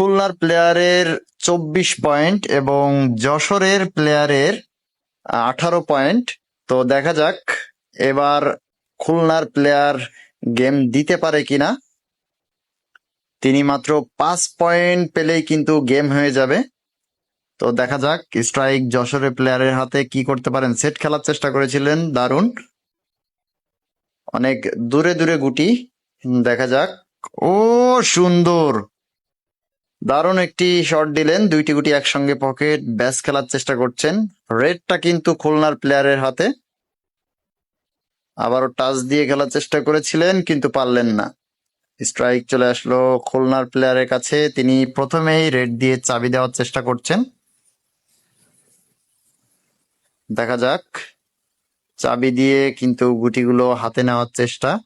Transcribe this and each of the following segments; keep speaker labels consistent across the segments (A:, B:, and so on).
A: খুলনার প্লেয়ারের চব্বিশ পয়েন্ট এবং যশোরের প্লেয়ারের আঠারো পয়েন্ট তো দেখা যাক এবার খুলনার প্লেয়ার গেম দিতে পারে কিনা। তিনি মাত্র পাঁচ পয়েন্ট পেলেই কিন্তু গেম হয়ে যাবে। তো দেখা যাক স্ট্রাইক যশোরের প্লেয়ারের হাতে কি করতে পারেন। সেট খেলার চেষ্টা করেছিলেন দারুণ। অনেক দূরে দূরে গুটি। দেখা যাক। ও সুন্দর! দারুণ একটি শট দিলেন। দুইটি গুটি একসঙ্গে পকেট ব্যাস খেলার চেষ্টা করছেন। রেডটা কিন্তু খুলনার প্লেয়ারের হাতে। আবারও টাচ দিয়ে খেলার চেষ্টা করেছিলেন, কিন্তু পারলেন না। স্ট্রাইক চলে আসলো খুলনার প্লেয়ারের কাছে। তিনি প্রথমেই রেড দিয়ে চাবি দেওয়ার চেষ্টা করছেন। দেখা যাক। চাবি দিয়ে কিন্তু গুটিগুলো হাতে নেওয়ার চেষ্টা।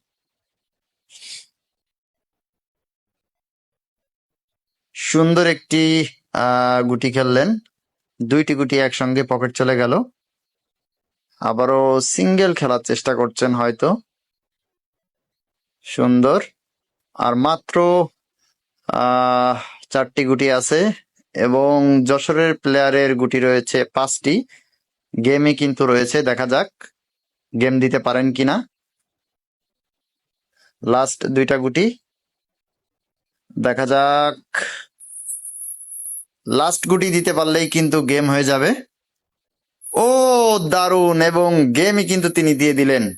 A: সুন্দর একটি গুটি খেললেন। দুইটি গুটি একসঙ্গে পকেট চলে গেল। আবারও সিঙ্গেল খেলার চেষ্টা করছেন হয়তো। সুন্দর। আর মাত্র চারটি গুটি আছে এবং যশোরের প্লেয়ারের গুটি রয়েছে পাঁচটি। গেমে কিন্তু রয়েছে, দেখা যাক গেম দিতে পারেন কিনা। লাস্ট দুইটা গুটি। দেখা যাক। লাস্ট গুটি দিতে পারলেই কিন্তু গেম হয়ে যাবে। ও দারুণ, এবং গেমই কিন্তু তিনি দিয়ে দিলেন।